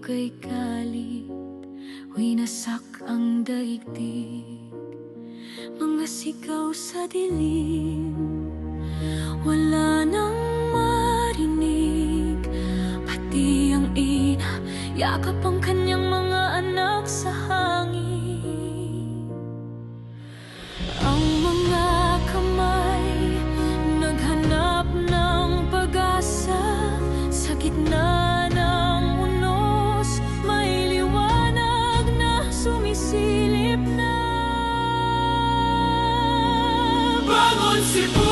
ay galit Winasak ang daigdig. Mga sigaw sa dilim Wala nang marinig. Pati ang ina Yakap ang kanyang mga anak sa hangin Cebu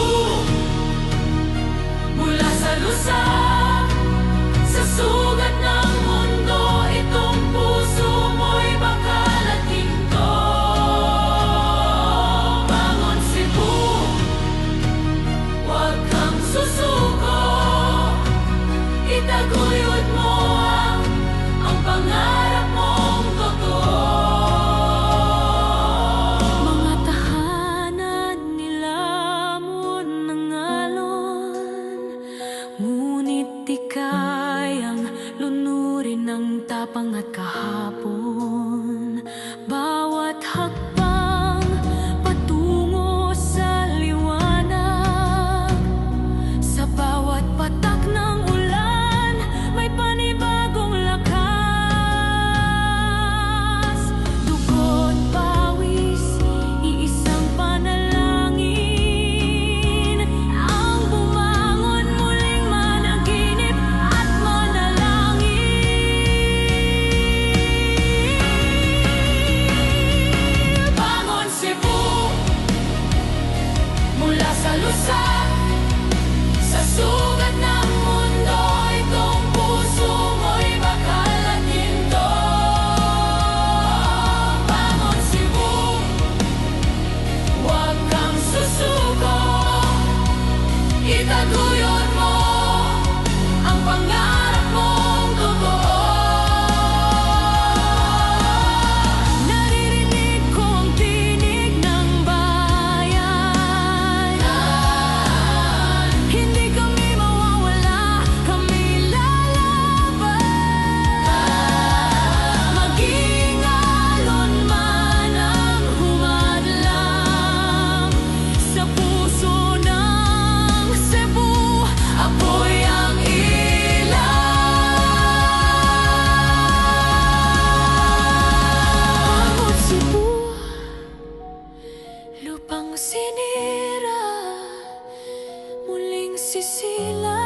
Mula sa lusak Sa sugat ng mundo Itong puso mo'y bakal at ginto Bangon Cebu Huwag susuko Itaguyod mo Ngunit di kayang lunurin ng tapang at kahapon. Bawat hakbang sa lusak Sa sugat ng Lupang sinira Muling sisila